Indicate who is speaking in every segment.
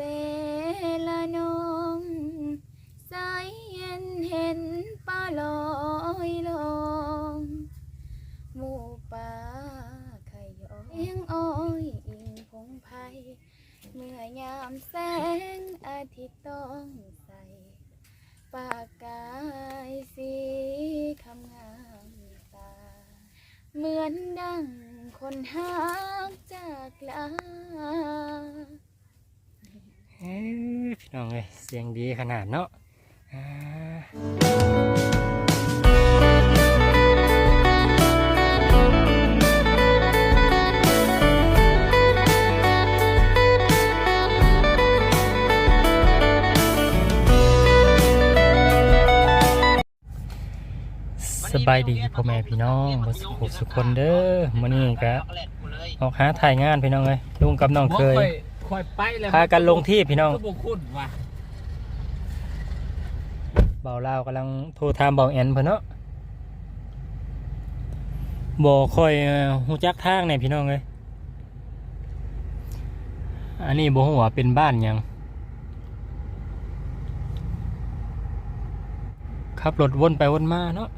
Speaker 1: ล สียงดี
Speaker 2: ขนาดเนาะอ่าสบายดีพ่อแม่พี่น้องบ่สุขสุขคนเด้อมื้อนี้ก็ออกหาถ่ายงานพี่น้องเอ้ยลุงกับน้องเคย
Speaker 3: ค่อยไปแล้ว
Speaker 2: พากันลงที่พี่น้อง
Speaker 3: ก็บ่คุ้นว่ะ
Speaker 2: เบาลาวกำลังโทรถามเบาแอนเพิ่นเนาะบ่ค่อยเอ่อฮู้จักทางเนี่ยพี่น้องเอ้ยอันนี้บ่ฮู้ว่าเป็นบ้านยังขับรถวนไปวนมาเนาะ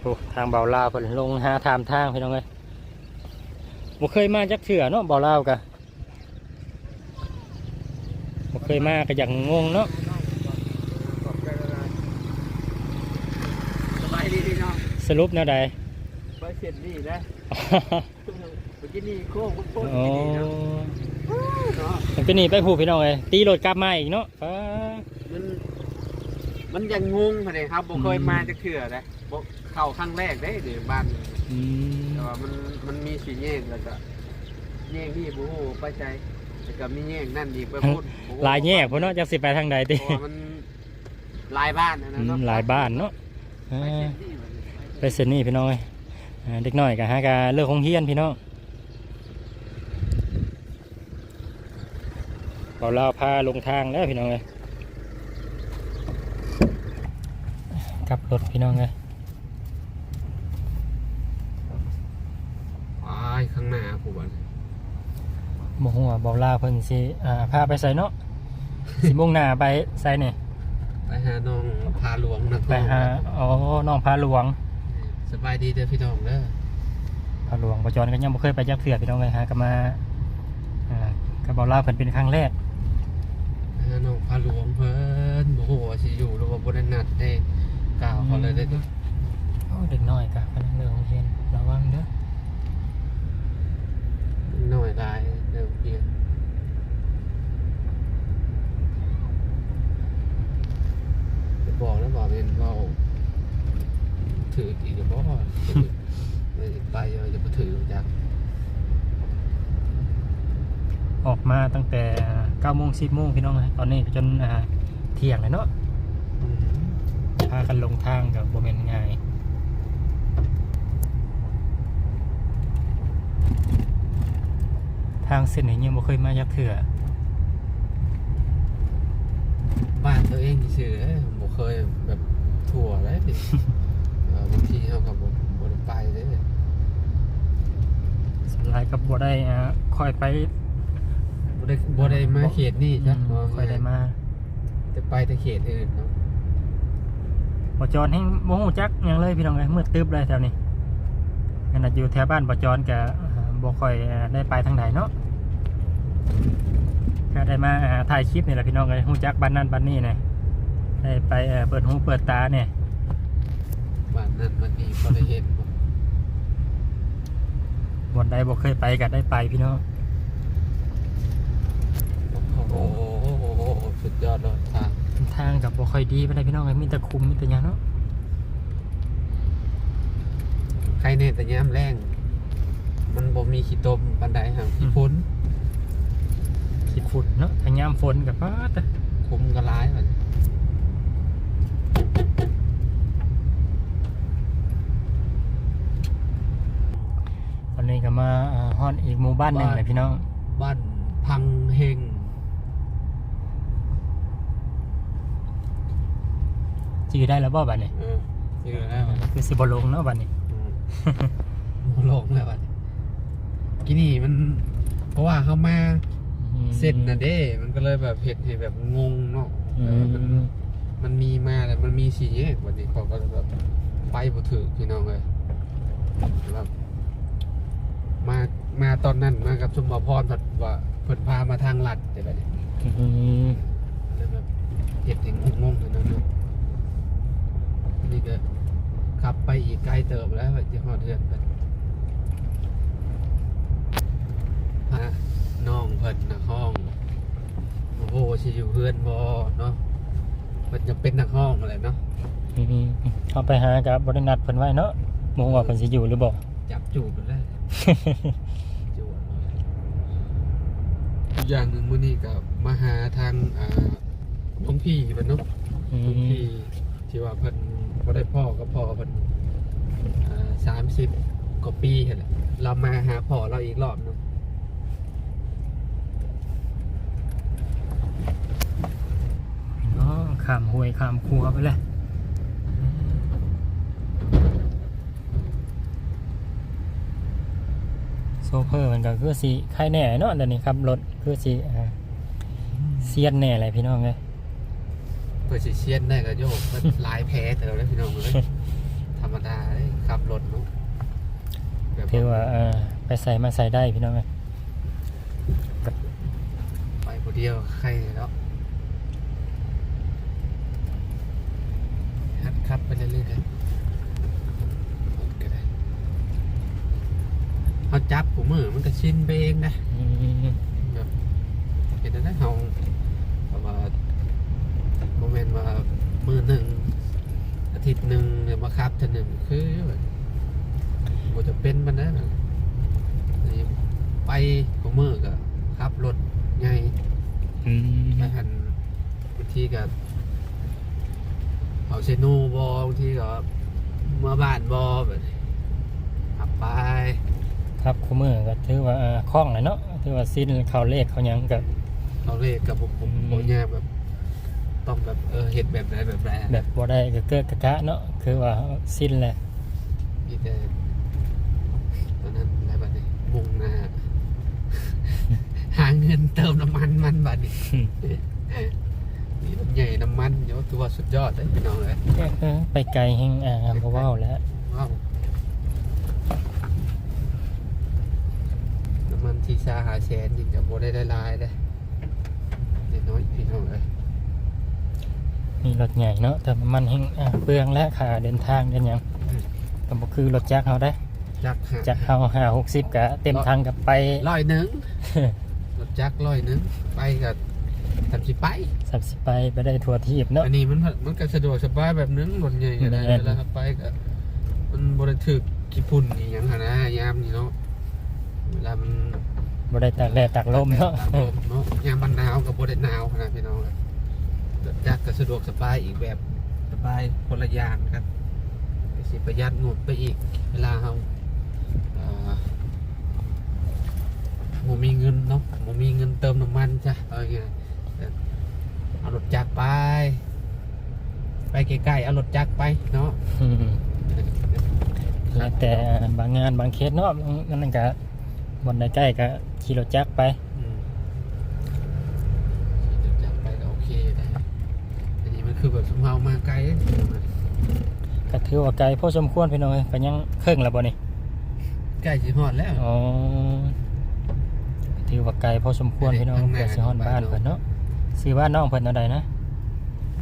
Speaker 2: โอ้ทางเบาลาวเพิ่นลงหาถามทางพี่น้องเอ้ยบ่เคยมาจักเทื่อเนาะเบาลาวกะ เคยมาก็อย่างงงเนาะ
Speaker 3: สบายดีพี่น้อง
Speaker 2: สรุปแนวใด
Speaker 3: ไปเสร็จนี่แล้วเมื่อกี้นี่โค้งโค้ง
Speaker 2: โอ้
Speaker 3: นี่เนาะเนาะ
Speaker 2: มันเป็นนี่ไปผูกพี่น้องเลยตีรถกลับมาอีกเนาะฟ้า
Speaker 3: มันมันยังงงมาเลยครับบ่เคยมาจักเทื่อเลยบ่เข้าครั้งแรกเด้เดี๋ยวบ้าน
Speaker 2: อืม
Speaker 3: แต่ว่ามันมันมีสีแยกแล้วก็แยกนี่บ่ฮู้ไปใจ แล้วก็มีแยกนั่นอีกไปพูดบ่ฮู้
Speaker 2: หลายแยกพุ่นเนาะจักสิไปทางใด
Speaker 3: เพ
Speaker 2: ติ
Speaker 3: ราะว่ามันหลายบ้านนะ
Speaker 2: อื
Speaker 3: เนาะ
Speaker 2: มหลายบ้านเนาะ
Speaker 3: ไป
Speaker 2: อ่า
Speaker 3: เสร็จนี่บัดนี้
Speaker 2: ไปเซนนี่พี่น้องเอ้ยอ่าเด็กน้อยก็หากะเลิกคงเฮียนพี่น้องเบาลาวพาลงทางแล้วพี่น้องเลยกลับรถพี่น้องเลย
Speaker 3: ไปข้างหน้าผู้บัด
Speaker 2: บ่ฮู้ว่าเบาลาวเพิ่นสิอ่าพาไปใส่เนาะสิมุ่งหน้าไปใส่นี่
Speaker 3: ไปหาน้องพาหลวงนัก
Speaker 2: ไปหาอ๋อน้องพาหลวง
Speaker 3: สบายดีเด้อพี่น้องเด้อ
Speaker 2: พาหลวงประจรก็ยังบ่เคยไปจักเถื่อพี่น้องเลยฮะก็มาอ่าก็บอกลาเพิ่นเป็นครั้งแรก
Speaker 3: ไปหาน้องพาหลวงเพิ่นโอ้โหว่าสิอยู่หรือว่าบ่ได้นัดได้กล่าวเขาเลยเด้อ
Speaker 2: โอ้เด็กน้อยก็พนักเรือของเรียนระวังเด้อ
Speaker 3: น้อยหลาย เด้อเพียนจะบอกแล้วบอกเป็นเว้าถืออีกจะบ่ไม่ไปเอาจะบ่ถือจัก
Speaker 2: ออกมาตั้งแต่9โมง10โมงพี่น้องเลยตอนนี้ก็จนอ่าเที่ยงเลยเนาะ
Speaker 3: อืม
Speaker 2: พากันลงทางกับบ่แม่นง่าย ทางเส้นนี้ยังบ่เคยมาจักเถื่อ
Speaker 3: บ้านตัวเองซื่อๆเด้อบ่เคยแบบทั่วเลยพี่เออบางทีเฮาก็บ่บ่ได้ไปเด้อ
Speaker 2: สุดท้ายก็บ่ได้อ่าค่อยไป
Speaker 3: บ่ได้บ่ได้มาเขตนี่จ้ะ
Speaker 2: อืมค่อยได้มา
Speaker 3: แต่ไปแต่เขตอื่นเนาะ
Speaker 2: บ่จรให้บ่ฮู้จักหยังเลยพี่น้องเอ้ยมืดตึ๊บเลยแถวนี้ขนาดอยู่แถวบ้านบ่จรก็อ่า บ่ค่อยอ่าได้ไปทางใดเนาะก็ได้มาอ่าถ่ายคลิปนี่แหละพี่น้องเอ้ยฮู้จักบ้านนั้นบ้านนี้เนี่ยได้ไปเอ่อเปิดหูเปิดตาเนี่ย
Speaker 3: บ้านนั้นมันมีบ่ได้เห็นบ่
Speaker 2: บ่อนใดบ่เคยไปก็ได้ไปพี่น้อง
Speaker 3: โอ้โหสุดยอดเลยทาง
Speaker 2: ทางกับบ่ค่อยดีปานใดพี่น้องเอ้ยมีแต่คุมมีแต่หยังเนาะ
Speaker 3: ใครเนี่ยแต่ยามแรงมัน บ่มีขี้ตมปานใดห่างขี้พ้น
Speaker 2: ขี้ฝุ่นเนาะถ้ายามฝนก็ป๊าด
Speaker 3: คุมก็ร้ายบัด
Speaker 2: ตอนนี้ก็มาอ่าฮอดอีกหมู่บ้านหนึงเลยพี่น้อง
Speaker 3: บ้านพังเฮง
Speaker 2: จื้อได้แล้วบ่บัดนี้
Speaker 3: เออเจอแล้วบัด
Speaker 2: คือสิบ่ลงเนาะบัดนี้
Speaker 3: อืมโลกแล้วบัด กินนี่มัน เพราะว่าเขามา
Speaker 2: อืม
Speaker 3: เส้นน่ะเด้ มันก็เลยแบบเห็ดให้แบบงงเนาะ
Speaker 2: อื
Speaker 3: เออมัน
Speaker 2: ม
Speaker 3: มันมีมาแต่มันมีสี่แยกวันนี้เขาก็เลยแบบไปบ่ถือพี่น้องเลยแบบมามาตอนนั้นมากับชุมพรผัดว่าเพิ่นพามาทางลัดแต่แบบนี้
Speaker 2: อืม
Speaker 3: เลยแบบเห็ดถึงงงๆเลยนะเนาะนี่ก็ขับไปอีกไกลเติบแล้วจะหอดเดือนกันพา น้องเพิ่นนักห้องโอ้โหสิอยู่เพื่อนบอเนาะมันจะเป็นนักห้องอะไรเนาะ
Speaker 2: อืมเอาไปหากับบริษัทเพิ่นไว้เนาะบ่ฮู้ว่าเพิ่นสิอยู่หรือบ่
Speaker 3: จับจูบเลยจูบอีกอย่างหนึ่งมื้อนี้ก็มาหาทางอ่าหลวงพี่เพิ่นเนาะ
Speaker 2: อื
Speaker 3: หลวง
Speaker 2: ม
Speaker 3: พี่ที่ว่าเพิ่นบ่ได้พ่อก็พ่อเพิ่นอ่าสามสิบกว่าปีเห็นแหละเรามาหาพ่อเราอีกรอบหนึง
Speaker 2: พี่น้อง ข้ามห้วยข้ามครัวไปเลยโซเฟอร์มันก็คือสิใครแน่เนาะเดี๋ยวนี้ครับรถคือสิอ่าเซียนแน่เลยพี่น้องเอ้ย
Speaker 3: เปิดสิเชียนได้ก็โยกมันหลายแพ้เถอะแล้วพี่น้องเลยธรรมดาเลยขับรถเนาะแบบ
Speaker 2: ถือว่าเอ่อไปใส่มาใส่ได้พี่น้องเอ้ย
Speaker 3: ไปคนเดียวใครเนาะหัด ขับไปเรื่อยๆก็ได้เขาจับกูมือมันก็ชินไปเองนะ
Speaker 2: อืม
Speaker 3: แบบเห็นได้เขาแบบว่าโมเมนต์ว่ามือหนึ่งอาทิตย์หนึ่งเนี่ยมาขับเท่าหนึ่งคือแบบบ่จะเป็นมันนะนี่ไปกูมือก็ขับรถไง
Speaker 2: อืม
Speaker 3: ไปหันบางทีก็ เอาเซนูบบางทีก็เมื่อบ้านบอแบบนี้ขับไป
Speaker 2: ครับคู่มือก็ถือว่าอ่าคล่องเลยเนาะถือว่าสิ้นเขาเลขเขาหยังก็
Speaker 3: เราเลขกับผมผม
Speaker 2: อืม
Speaker 3: โบยากแบบ ต้องแบบเออเห็ดแบบไหนแบบไหน
Speaker 2: แบบบ่ได้ก็เกิดกะกะเนาะคือว่าสิ้นแหละ
Speaker 3: มีแต่ตอนนั้นอะไรแบบนี้มุ่งหน้า หาเงินเติมน้ำมันมันบัดนี้ นี่มันใหญ่น้ำมันเดี๋ยวตัวาสุดยอดเลยพี่น้องเลย
Speaker 2: ไปไกลแห่งอ่าบ่เว้าแล้ว
Speaker 3: ว้าวน้ำมันที่ซาหาแสนยิงกับโบได้ได้ลายเลยเล็กน้อยพี่น้องเลย
Speaker 2: มีรถใหญ่เนาะแต่มันแห่งอ่าเปลืองและค่าเดินทางเดินหยังก็บ่คือรถจักรเฮาได้
Speaker 3: จักรหา
Speaker 2: จักรเฮา5 60ก็เต็มทางกับไป
Speaker 3: ร้อยหนึ่ง รถจักรร้อยหนึ่งไปกับ ทำสิไป
Speaker 2: สับสิไปไปได้ทั่วทีบเนาะ
Speaker 3: อันนี้มันมันก็สะดวกสบายแบบนึงรถใหญ่ก็ได้
Speaker 2: แม่น
Speaker 3: เวลาขับไปก็มันบริถึกขี้ฝุ่นอหย่างหนนะยามนี่เนาะเวลามัน
Speaker 2: บ่ได้ตากแดดตากลมเนาะ
Speaker 3: ตากลมเนาะยามมันหนาวกับบริหนาวขนาดพี่น้องเลยรถจักรก็สะดวกสบายอีกแบบสบายคนละอย่างครับก็สิประหยัดงบไปอีก เวลาเราเอ่อโมมีเงินเนาะโมมีเงินเติมน้ำมันจ้ะเอาไงายๆแต่ เอารถจักรไป ไปใกล้ๆเอารถจักรไปเนาะ
Speaker 2: อืมแล้วแต่บางงานบางเคสเนาะบางนั่นก็บ่ได้ใกล้ก็ขี่รถจักรไป
Speaker 3: อืมขี่รถจักรไปก็โอเคได้อันนี้มันคือแบบสมเฮามาไกลเด้อ
Speaker 2: ก็ถือว่าไกลพอสมควรพี่น้องเอ้ยก็ยังครึ่งแล้วบ่นี่
Speaker 3: ใกล้สิฮอดแล้ว
Speaker 2: อ๋อถือว่าไกลพอสมควรพี่น้อง
Speaker 3: ข้างหน้า
Speaker 2: เพื่อสิฮอดบ้าน
Speaker 3: บ้านเนาะ
Speaker 2: เพิ่นเนาะ ซื้อบ้านน้องเพิ่นเอาใดนะ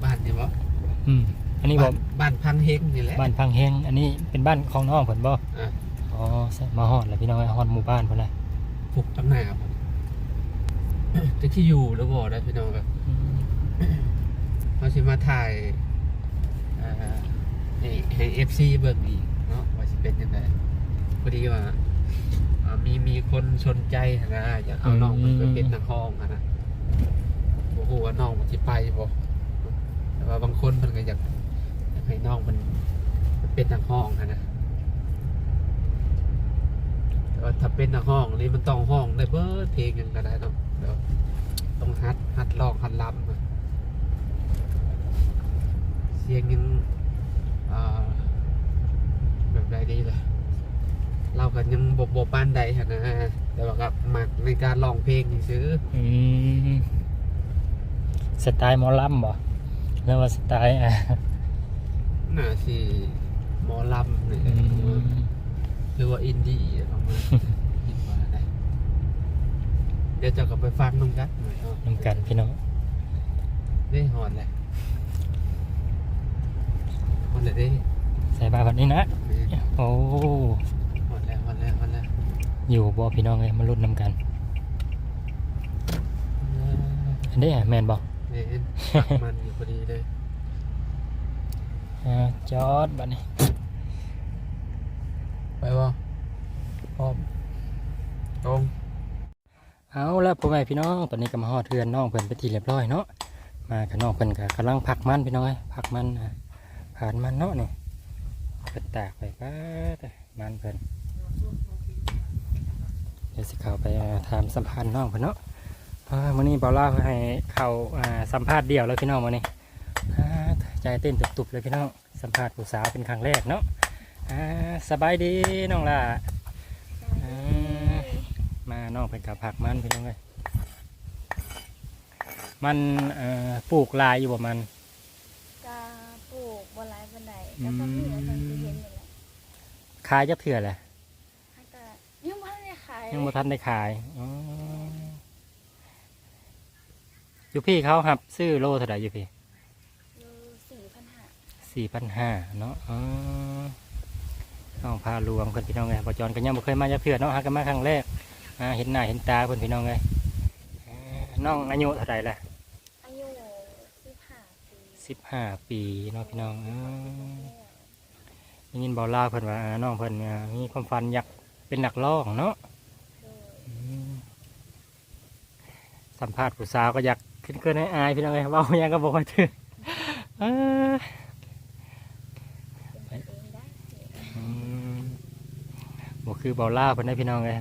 Speaker 3: บ้านนี่บ่
Speaker 2: อืม อันนี้บ่
Speaker 3: บ้านบ้านพังเฮงนี่แหละ
Speaker 2: บ้านพังเฮงอันนี้เป็นบ้านของน้องเพิ่นบ่
Speaker 3: อะ
Speaker 2: อ๋อใส่มาฮอดแล้วพี่น้องเอ้ยฮอดหมู่บ้านเพิ่นแล้ว
Speaker 3: ผูกตำหน้าผมจะที่อยู่แล้วบ่ได้พี่น้องครับ
Speaker 2: อืม
Speaker 3: เขาสิมาถ่ายเอ่อให้ให้ FC เบิ่งอีกเนาะว่าสิเป็นยังไงพอดีว่าอ่ามีมีคนสนใจนะอยากเอาน้องมันไปเป็นนักร้องอะนะ บ่ฮู้ว่าน้องมันสิไปบ่แต่ว่าบางคนเพิ่นก็อยากอยากให้น้องมันมันเป็นนักร้องอะนะแต่ว่าถ้าเป็นนักร้องนี่มันต้องห้องได้เบิดเพลงยังก็ได้เนาะเดี๋ยวต้องฮัดฮัดร้องฮัดรำอะเสียงยังอ่าแบบไรดีเลยเรากันยังบ่บ่ปานใดหั่นนะแต่ว่าก็มักในการร้องเพลงซื่อ
Speaker 2: อืม สไตล์หมอลำบ่แล้วว่าสไตล์อะ
Speaker 3: น่าสิหมอลำนี่
Speaker 2: อืม
Speaker 3: หรือว่าอินดี้ประมาณคิดว่าได้เดี๋ยวเจะก็ไปฟังน้องกัดหน่อยเนาะ
Speaker 2: นำกันพี่น้อง
Speaker 3: ได้หอดแหละหอดเลยเด้
Speaker 2: ใส่บาแบบนี้นะ
Speaker 3: แม่
Speaker 2: โอ้
Speaker 3: หอดแล้วหอดแล้วหอดแล้ว
Speaker 2: อยู่บ่พี่น้องเลยมาลุ้นนำกันอันนี้อะแมนบอก
Speaker 3: แม่นปักมันอยู่พอดีเลย
Speaker 2: อ่าจอดบัดนี้
Speaker 3: ไปบ่พร้อมตรง
Speaker 2: เอาแล้วพ่อแม่พี่น้องตอนนี้ก็มาฮอดเทือนน้องเพิ่นไปนที่เรียบร้อยเนาะมากับน้องเพิ่นก็กำลังพักมันพี่น้องเอ้ยพักมันอะผ่านมันเนาะนี่เพิ่นตากไปก็แต่มันเพิ่นเดี๋ยวสิเข้าไปอ่าถามสัมภาษณ์น้องเพิ่นเนาะ อ่ามื้อนี้บ่าวลาวให้เข้าอ่าสัมภาษณ์เดี่ยวแล้วพี่น้องมื้อนี้อ่าใจเต้นตุบๆเลยพี่น้องสัมภาษณ์ผู้สาวเป็นครั้งแรกเนาะอ่าสบายดีน้องล่ะอ่ามาน้องเป็นกับผักมันพี่น้องเลยมันเอ่อปลูกลายอยู่บ่มัน
Speaker 1: กาปลูกบนไรบันไดก็ต้องมีอะไรที่เห็นนี่แหละ
Speaker 2: ขายจะเถื่อแหละ
Speaker 1: ให้ก็ยังไม่ได้ขาย
Speaker 2: ยังบ่ทันได้ขาย อ๋ออยู่พี่เขาหับ ซื้อโลเท่าไหร่อยู่พี่
Speaker 1: อยู่สี่พันห้า
Speaker 2: สี่พันห้าเนาะอ๋อน้องพารวมเพื่อนพี่น้องเลยปจอนก็ยังบ่เคยมาจะเถื่อเนาะหากันมาครั้งแรกอ่าเห็นหน้าเห็นตาเพื่อนพี่น้องเลยอ่าน้องอายุเท่าไหร่ละ
Speaker 1: อายุสิบห้าปี
Speaker 2: สิบห้าปีเนาะพี่น้องอ๋อได้ยินเบาเล่าวเพิ่นว่าอ่าน้องเพิ่นอ่ามีความฝันอยากเป็นนักร้องเนาะ
Speaker 1: โดย
Speaker 2: อืมสัมภาษณ์ผู้สาวก็อยาก ขึ้นเกินให้อายพี่น้องเอ้ยเว้าหยังก็บอกว่าถึงเอ้อ
Speaker 1: เป็นตัวเองได้
Speaker 2: อืมบ่คือเบาเล่าวเพิ่นได้พี่น้องเอ้ย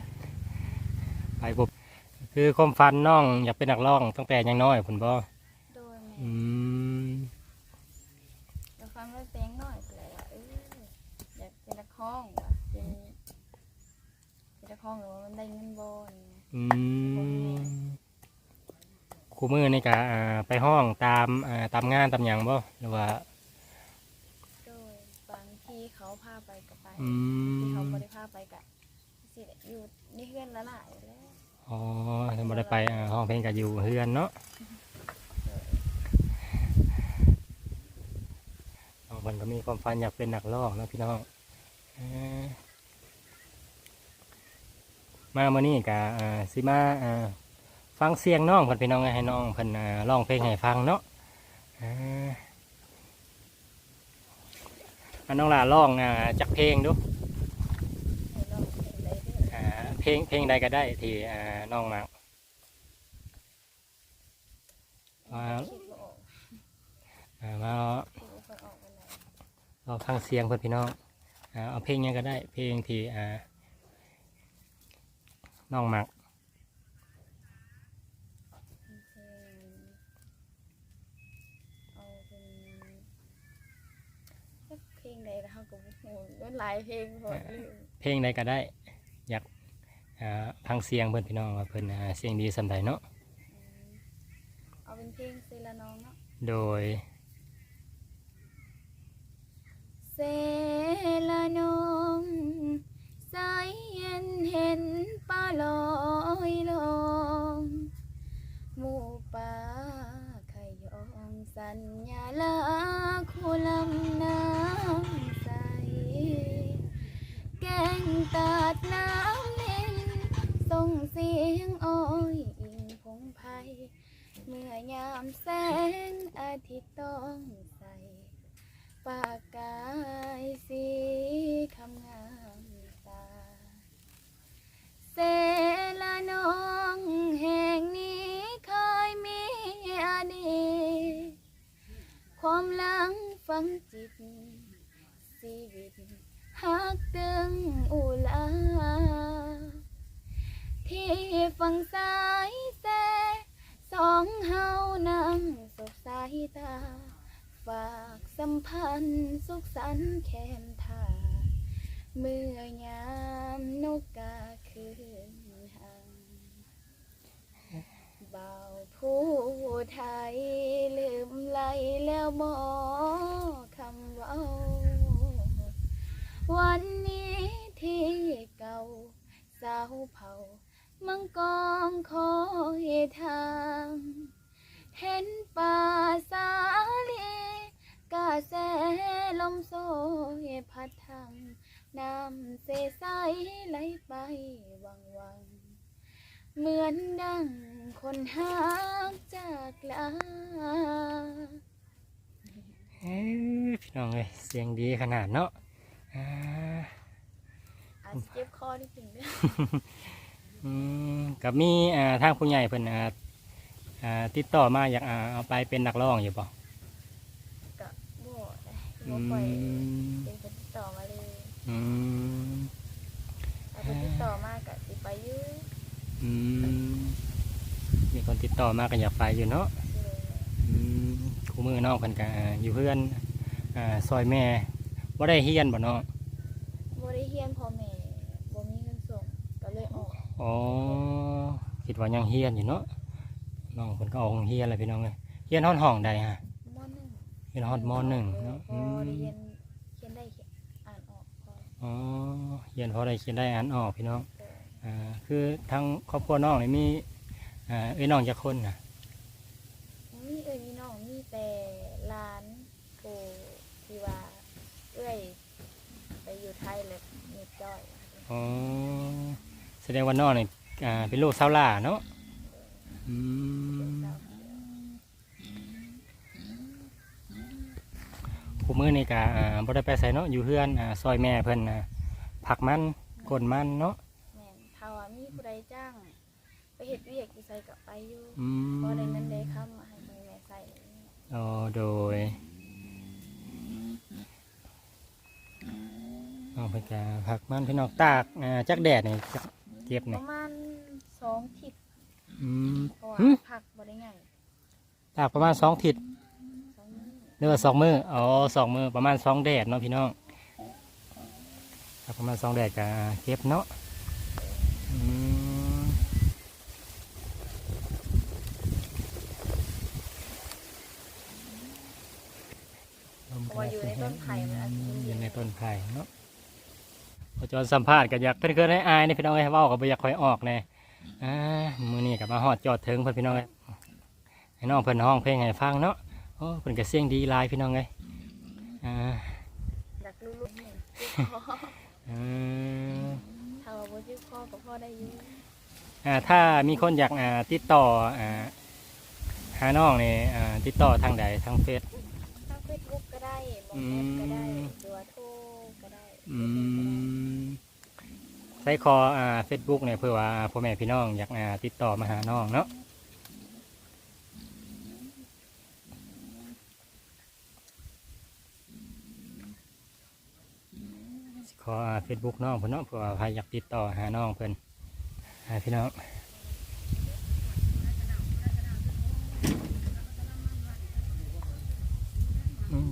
Speaker 2: ไปบ่คือความฝันน้องอยากเป็นนักร้องตั้งแต่ยังน้อยเพิ่นบ่
Speaker 1: โดยแม่
Speaker 2: อืม
Speaker 1: เดี๋ยวฟังแล้วเพลงหน่อยแปลว่าเอออยากเป็นนักร้องว่ะเป็นเป็นนักร้องหรือว่ามันได้เงินบอล
Speaker 2: อืมครูมือนี่ก็อ่าไปห้องตามอ่า ตามงานตามหยังบ่หรือว่า
Speaker 1: โดยบางที่เขาพาไปกับไป
Speaker 2: อื
Speaker 1: ที่เขา
Speaker 2: ม
Speaker 1: ไม่ได้พาไปกับสิอยู่ในเพื่อนแล้วล่ะอยู่แล้ว
Speaker 2: อ๋อถ้าบ่ได้ไปอ่าห้องเพลงก็อยู่เฮือนเนาะน้องเพิ่นก็มีความฝันอยากเป็นนักร้องเนาะพี่น้องเอ่อมามื้อนี้ก็อ่าสิมาอ่าฟังเสียงน้องเพิ่นพี่น้องให้น้องเพิ่นอ่าร้องเพลงให้ฟังเนาะ อันน้องลาร้องอ่าจักเพลงดู
Speaker 1: ให้ลองเพลงได้ด้วย
Speaker 2: เพลงเพลงใดก็ได้ที่น้องมามา
Speaker 1: คิดว่าอ
Speaker 2: มาเราฟังเสียงเพื่อนพี่น้องเอาเพลงยังก็ได้ เพลงที่น้องมัก
Speaker 1: เพลงเอาเป็นเพลงใดแล้วเขาก็โอ้โห มันหลายเพลงพอลืม
Speaker 2: เพลงใดก็ได้ อยากอ่าฟังเสียงเพื่อนพี่น้องว่าเพื่อนอ่าเสียงดีสันใดเนาะ
Speaker 1: อืมเอาเป็นเพลงเซลานองเนาะ
Speaker 2: โดย
Speaker 1: เซลานองสายเย็นเห็นป้าลอยลองหมู่ป่าขยองสัญญาลาคูลำน้ำ ใสงตาดน้ำเล่นส่งเสียงอ้อยอิงพงไพเมื่อยามแสงอาทิตย์ต้องใสปากกายสีคำงามตาเซลาน้องแห่งนี้เคยมีอดีตความหลังฝังจิตชีวิตหักตึง ที่ฝั่งซ้ายแสสองเฮานั่งสบสายตา ฝากสัมพันธ์สุขสันต์แคมทาเมื่อยามนกกาคืนหังเบาผู้ไทยลืมไหลแล้วบอคำเว้า วันนี้ที่เก่าสาวเผา มังกรคอยทาง เห็นป่าสาลีกาแสลมโซยพัดทางน้ำเสใสไหลไปวังวัง เหมือนดังคนหากจากลา
Speaker 2: เอ้ยพี่น้องเลยเสียงดีขนาดเนาะอ่า
Speaker 1: อาจจะเจ็บคอนิดหนึ่งเด้อ
Speaker 2: อืมกับมีอ่าทางผู้ใหญ่เพิ่นอ่าอ่าติดต่อมาอยากอ่าเอาไปเป็นนักร้องอยู่ป่ะ
Speaker 1: กะบ่ได้
Speaker 2: อื
Speaker 1: บ่ค่อย
Speaker 2: ม
Speaker 1: เป็นคนติดต่อมาเลย
Speaker 2: อืม
Speaker 1: ถ้าคนติดต่อมากะสิไปอยู่
Speaker 2: อืมมีคนติดต่อมาก็อยากไปอยู่เนาะ
Speaker 1: เลย
Speaker 2: อืมคู่มือน้องเพิ่นก็อ่าอยู่เพื่อนอ่าซอยแม่บ่ได้เฮียนบ่เนาะ
Speaker 1: บ่ได้เฮียนพ่อแม่ ออก
Speaker 2: อ๋อคิดว่ายังเฮียนอยู่เนาะน้องเพิ่นก็ออกโรงเฮียนแล้วพี่น้องเอ้ยเฮียนฮอดห้องใดฮะ
Speaker 1: มหนึ่ง
Speaker 2: เฮียนฮอดมหนึ่งเนาะ
Speaker 1: พ
Speaker 2: อื
Speaker 1: อ
Speaker 2: ม
Speaker 1: ได้เรียนเขียนได้เขียนอ่านออกพอ
Speaker 2: อ๋อเฮียนพอได้เขียนได้อ่านออกพี่น้อง
Speaker 1: เออ
Speaker 2: อ่าคือทางครอบครัวน้องนี่มีอ่าเอ้ยน้องจักคนน่ะ
Speaker 1: มีเอ้ยมีน้องมีแต่หลานปู่ที่ว่าเอ้ยไปอยู่ไทยเลยมีจ้อย
Speaker 2: อ๋อแส ดงว่าน้องนี่อ่าเป็นลูกสาวหล่าเนาะอืม
Speaker 1: เจ้า
Speaker 2: ผู้มือนี่ก็อ่าบ่ได้ไปใส่เนาะอยู่เพื่อนอ่าซอยแม่เพิ่นน่ะผักมันกลนมันเนาะ
Speaker 1: แม่นถ้าว่ามีผู้ใดจ้าง ไปเฮ็ดเวียกอยู่ไสก็ไปอยู่
Speaker 2: อืม
Speaker 1: พอได้เงินได้คำมาให้แม่ใส่
Speaker 2: อ๋อโดยน้องเพิ่นก็ผักมันพี่น้องตากอ่าจักแดดนี่จัก เก็บ
Speaker 1: ป
Speaker 2: นี่
Speaker 1: ระมาณสองทิศ
Speaker 2: อืม
Speaker 1: เพราะว่า
Speaker 2: หึ
Speaker 1: ผักบ่ได้ง่าย
Speaker 2: ตากประมาณสองทิศ
Speaker 1: สองมื้อ
Speaker 2: เรียกว่าสองมืออ๋อสองมือประมาณสองแดดเนาะพี่น้องตากประมาณสองแดดก็เก็บเนาะอืม
Speaker 1: เพราะว่าอยู่ในต้นไผ่มันอาจจะ
Speaker 2: อ
Speaker 1: เย็
Speaker 2: ยู่
Speaker 1: น
Speaker 2: ในต้นไผ่เนาะพ อจอนสัมภาษณ์ก็อยากเพื่อนเพื่อนให้อายนี่พี่น้องเอ้เว่าก็บ่อยากคอยออกแน่อ่ามือนี้กับมาฮอดจอดถึงเพื่อนพี่น้องเอ้ยให้น้องเพิ่อนห้องเพลงให้ฟังเนาะโอ้เพิ่อนก็เสียงดีหลายพี่น้องเอ้ยอ่า
Speaker 1: อยากรู้ลูกหนึ่งจิ๊บคอ
Speaker 2: อืม
Speaker 1: ถ้าว่าบ่จิ๊บคอก็พอได้อยู่
Speaker 2: อ่าถ้ามีคนอยากอ่าติดต่ออ่าหาน้องนี่อ่าติดต่อทางใดทางเฟซ
Speaker 1: ทางเฟซบุ๊กก็ได้บอ
Speaker 2: อื
Speaker 1: งแอปก็ได้หรือว่า
Speaker 2: อืมใช้คออ่าเฟซบุ๊กเนี่ยเพื่อว่าพ่อแม่พี่น้องอยากอ่าติดต่อมาหาน้องเนาะขอเฟซบุ๊กน้องเพื่อนเนาะเพื่อว่าใครอยากติดต่อหาน้องเพื่อนหาพี่น้อง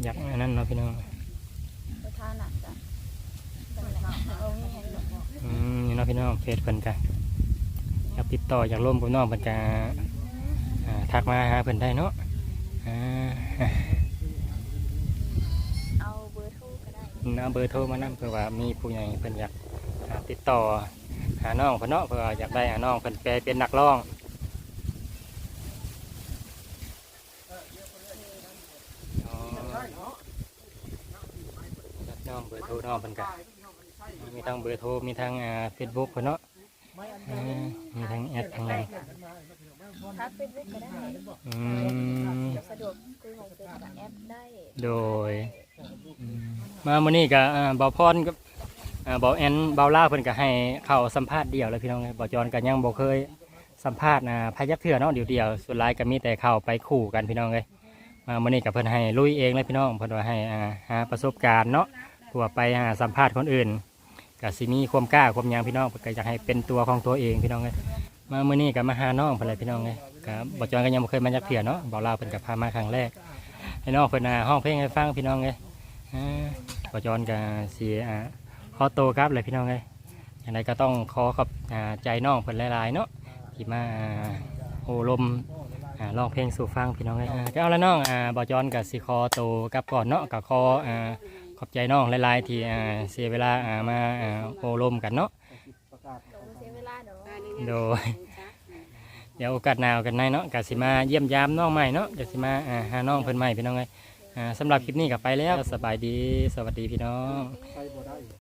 Speaker 2: อยากอันนั้นเนาะพี่น้อง
Speaker 1: ประธานน่ะจ้ะ อามีให้หรอก
Speaker 2: อืมนี่เนาะพี่น้องเฟซเพิ่นกันอยากติดต่ออยากร่วมกับน้องเพิ่นกันอ่าทักมาหาเพิ่นได้เนาะ
Speaker 1: เอาเบอร์โทรก็ได้
Speaker 2: เอาเบอร์โทรมานำเพื่อว่ามีผู้ใหญ่เพิ่นอยากติดต่อหาน้องเพิ่นเนาะเพื่ออยากได้หาน้องเพิ่นไปเป็นนักร้องน้องเบอร์โทรน้องเพิ่นกัน มีทั้งเบอร์โทร มีทั้งเฟซบุ๊กเพิ่นเนาะอ่ามีทั้งแอดทั้งนั้น
Speaker 1: ทักเฟซบุ๊กก็ได้
Speaker 2: อืม
Speaker 1: จะสะดวกคุยของเฟซกับแอปได้
Speaker 2: โดยอืมมามื้อนี้ก็อ่าเบาพรกับอ่าเบาแอนเบาวล่าเพิ่นก็ให้เข้าสัมภาษณ์เดียวเลยพี่น้องเอ้ยเบาจอนก็ยังบ่เคยสัมภาษณ์อ่าพายักเถื่อเนาะเดียวเดียวๆส่วนหลายก็มีแต่เข้าไปคู่กันพี่น้องเอ้ยมามื้อนี้ก็เพิ่นให้ลุยเองเลยพี่น้องเพิ่นว่าให้อ่าหาประสบการณ์เนาะเพื่อไปหาสัมภาษณ์คนอื่น ก็สิมีความกล้าความยังพี่น้องเพิ่นก็อยากให้เป็นตัวของตัวเองพี่น้องเอ้ยมาเมื้อนี้ก็มาหาน้องเพิ่นเลยพี่น้องเอ้ยก็บ่จอนก็ยังบ่เคยมายักเถื่อเนาะเบาล่าเพิ่นก็พามาครั้งแรกให้น้องเพิ่นอ่าห้องเพลงให้ฟังพี่น้องเลยอ่าปจอนกับสีอ่าขอโตครับเลยพี่น้องเลยอย่างไรก็ต้องขอขอบใจน้องเพิ่นหลายๆเนาะที่มาโอลมอ่าร้องเพลงสู่ฟังพี่น้องเลยก็เอาละน้องบอจอนกับสิคอโตกับก่อนเนาะกับคอ ขอบใจน้องหลายๆที่อ่าเสียเวลาอ่ามาอ่าโอ้ลมกันเนาะ
Speaker 1: โดนเสียเวลาเด้อ
Speaker 2: โดย เดี๋ยวโอกาสหนาวกันในเนาะกสิมาเยี่ยมยามน้องใหม่เนาะเดี๋ยวสิมาอ่าหาน้องเพิ่นใหม่พี่น้องเลยอ่าสำหรับคลิปนี้ก็ไปแล้วสบายดีสวัสดีพี่น้อง
Speaker 3: ไปบ่ได้